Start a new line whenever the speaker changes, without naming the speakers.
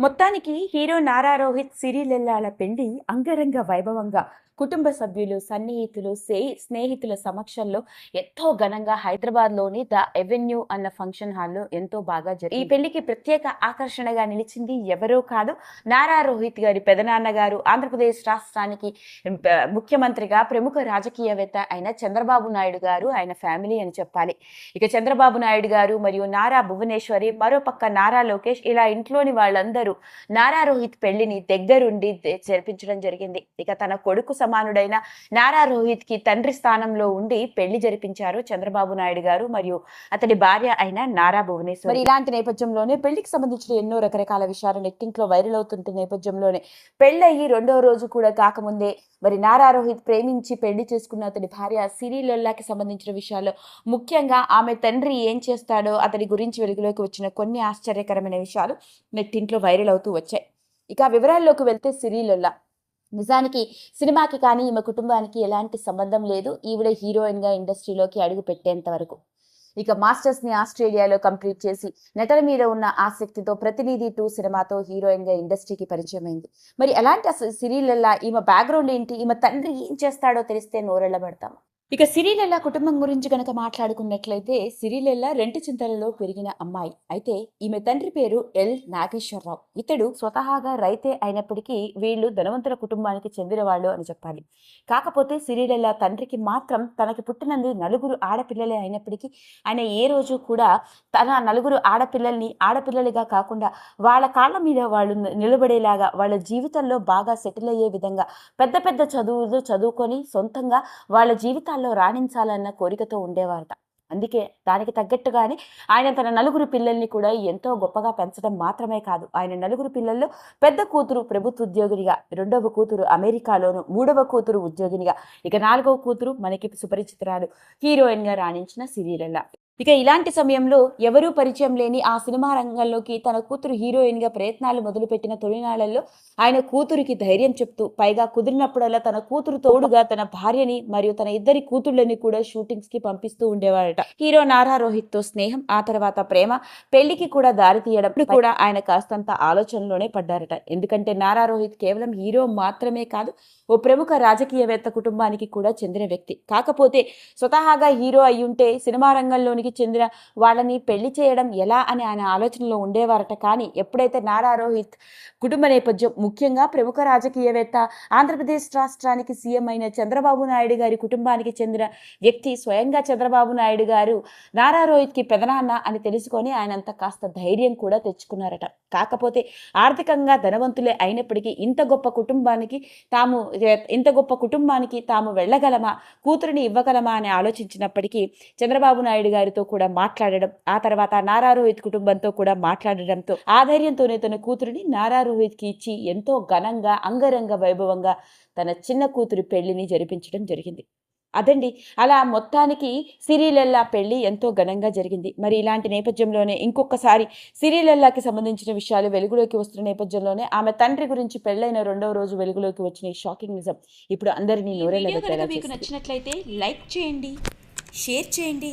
మొత్తానికి హీరో నారా రోహిత్ సిరిలెల్లాల పెళ్ళి అంగరంగ వైభవంగా కుటుంబ సభ్యులు సన్నిహితులు సే స్నేహితుల సమక్షంలో ఎంతో ఘనంగా హైదరాబాద్లోని ద ఎవెన్యూ అన్న ఫంక్షన్ హాల్లో ఎంతో బాగా జరిగింది. ఈ పెళ్ళికి ప్రత్యేక ఆకర్షణగా నిలిచింది ఎవరో కాదు నారా రోహిత్ గారి పెదనాన్న గారు ఆంధ్రప్రదేశ్ రాష్ట్రానికి ముఖ్యమంత్రిగా ప్రముఖ రాజకీయవేత్త అయిన చంద్రబాబు నాయుడు గారు ఆయన ఫ్యామిలీ అని చెప్పాలి. ఇక చంద్రబాబు నాయుడు గారు మరియు నారా భువనేశ్వరి మరోపక్క నారా లోకేష్ ఇలా ఇంట్లోని వాళ్ళందరూ నారా రోహిత్ పెళ్ళిని దగ్గరుండి జరిపించడం జరిగింది. ఇక తన కొడుకు సమానుడైన నారా రోహిత్కి తండ్రి స్థానంలో ఉండి పెళ్ళి జరిపించారు చంద్రబాబు నాయుడు గారు మరియు అతడి భార్య అయిన నారా భువనేశ్వర్. మరి ఇలాంటి నేపథ్యంలోనే పెళ్ళికి సంబంధించిన ఎన్నో రకరకాల విషయాలు నెట్టింట్లో వైరల్ అవుతుంటే నేపథ్యంలోనే పెళ్ళయి రెండో రోజు కూడా కాకముందే మరి నారా రోహిత్ ప్రేమించి పెళ్ళి చేసుకున్న అతడి భార్య సిరి సంబంధించిన విషయాల్లో ముఖ్యంగా ఆమె తండ్రి ఏం చేస్తాడో అతడి గురించి వెలుగులోకి వచ్చిన కొన్ని ఆశ్చర్యకరమైన విషయాలు నెట్టింట్లో వైరల్ అవుతూ వచ్చాయి. ఇక వివరాల్లోకి వెళ్తే సిరిలొల్లా నిజానికి సినిమాకి కానీ ఈమె కుటుంబానికి ఎలాంటి సంబంధం లేదు. ఈవిడ హీరోయిన్గా ఇండస్ట్రీలోకి అడుగు పెట్టేంత వరకు. ఇక మాస్టర్స్ని ఆస్ట్రేలియాలో కంప్లీట్ చేసి నటన మీద ఉన్న ఆసక్తితో ప్రతినిధి టూ సినిమాతో హీరోయిన్గా ఇండస్ట్రీకి పరిచయం అయింది. మరి అలాంటి అసలు సిరీలల్లా ఈమె బ్యాక్గ్రౌండ్ ఏంటి? ఈమె తండ్రి ఏం చేస్తాడో తెలిస్తే నోరెళ్ళబడతాము? ఇక సిరిలెల్లా కుటుంబం గురించి గనక మాట్లాడుకున్నట్లయితే సిరిలెల్లా రెంటి చింతలలో పెరిగిన అమ్మాయి. అయితే ఈమె తండ్రి పేరు ఎల్. నాగేశ్వరరావు. ఇతడు స్వతహాగా రైతే అయినప్పటికీ వీళ్ళు ధనవంతుల కుటుంబానికి చెందిన వాళ్ళు అని చెప్పాలి. కాకపోతే సిరిలెల్లా తండ్రికి మాత్రం తనకి పుట్టినందు నలుగురు ఆడపిల్లలే అయినప్పటికీ ఆయన ఏ రోజు కూడా తన నలుగురు ఆడపిల్లల్ని ఆడపిల్లలుగా కాకుండా వాళ్ళ కాళ్ళ మీద వాళ్ళు నిలబడేలాగా వాళ్ళ జీవితంలో బాగా సెటిల్ అయ్యే విధంగా పెద్ద పెద్ద చదువులు చదువుకొని సొంతంగా వాళ్ళ జీవితాలు జీవితాల్లో రాణించాలన్న కోరికతో ఉండేవారట. అందుకే దానికి తగ్గట్టుగానే ఆయన తన నలుగురు పిల్లల్ని కూడా ఎంతో గొప్పగా పెంచడం మాత్రమే కాదు ఆయన నలుగురు పిల్లల్లో పెద్ద కూతురు ప్రభుత్వ ఉద్యోగినిగా రెండవ కూతురు అమెరికాలోను మూడవ కూతురు ఉద్యోగినిగా ఇక నాలుగవ కూతురు మనకి సుపరిచితురాలు హీరోయిన్గా రాణించిన సిరిలెల్లా. ఇక ఇలాంటి సమయంలో ఎవరూ పరిచయం లేని ఆ సినిమా రంగంలోకి తన కూతురు హీరోయిన్గా ప్రయత్నాలు మొదలుపెట్టిన తొలినాళ్ళలో ఆయన కూతురికి ధైర్యం చెప్తూ పైగా కుదిరినప్పుడల్లా తన కూతురు తోడుగా తన భార్యని మరియు తన ఇద్దరి కూతుళ్ళని కూడా షూటింగ్స్కి పంపిస్తూ ఉండేవాడట. హీరో నారా రోహిత్తో స్నేహం ఆ తర్వాత ప్రేమ పెళ్ళికి కూడా దారి తీయడం కూడా ఆయన కాస్తంత ఆలోచనలోనే పడ్డారట. ఎందుకంటే నారా రోహిత్ కేవలం హీరో మాత్రమే కాదు ఓ ప్రముఖ రాజకీయవేత్త కుటుంబానికి కూడా చెందిన వ్యక్తి. కాకపోతే స్వతహాగా హీరో అయ్యుంటే సినిమా రంగంలోనికి చెందిన వాళ్ళని పెళ్ళి చేయడం ఎలా అని ఆయన ఆలోచనలో ఉండేవారట. కానీ ఎప్పుడైతే నారా రోహిత్ కుటుంబ నేపథ్యం ముఖ్యంగా ప్రముఖ రాజకీయవేత్త ఆంధ్రప్రదేశ్ రాష్ట్రానికి సీఎం అయిన చంద్రబాబు నాయుడు గారి కుటుంబానికి చెందిన వ్యక్తి స్వయంగా చంద్రబాబు నాయుడు గారు నారా రోహిత్కి పెదనాన్న అని తెలుసుకొని ఆయనంత కాస్త ధైర్యం కూడా తెచ్చుకున్నారట. కాకపోతే ఆర్థికంగా ధనవంతులే అయినప్పటికీ ఇంత గొప్ప కుటుంబానికి తాము ఇంత గొప్ప కుటుంబానికి తాము వెళ్ళగలమా? కూతురిని ఇవ్వగలమా? అని ఆలోచించినప్పటికీ చంద్రబాబు నాయుడు గారితో కూడా మాట్లాడడం ఆ తర్వాత నారా రోహిత్ కుటుంబంతో కూడా మాట్లాడడంతో ఆ ధైర్యంతోనే తన కూతురిని నారా రోహిత్కి ఇచ్చి ఎంతో ఘనంగా అంగరంగ వైభవంగా తన చిన్న కూతురి పెళ్ళిని జరిపించడం జరిగింది. అదండి అలా మొత్తానికి సిరిలెల్లా పెళ్ళి ఎంతో ఘనంగా జరిగింది. మరి ఇలాంటి నేపథ్యంలోనే ఇంకొకసారి సిరిలెల్లాకి సంబంధించిన విషయాలు వెలుగులోకి వస్తున్న నేపథ్యంలోనే ఆమె తండ్రి గురించి పెళ్ళైన రెండవ రోజు వెలుగులోకి వచ్చిన షాకింగ్ నిజం ఇప్పుడు అందరినీ నోరెళ్ళబెట్టేలా
మీకు. నచ్చినట్లయితే లైక్ చేయండి షేర్ చేయండి.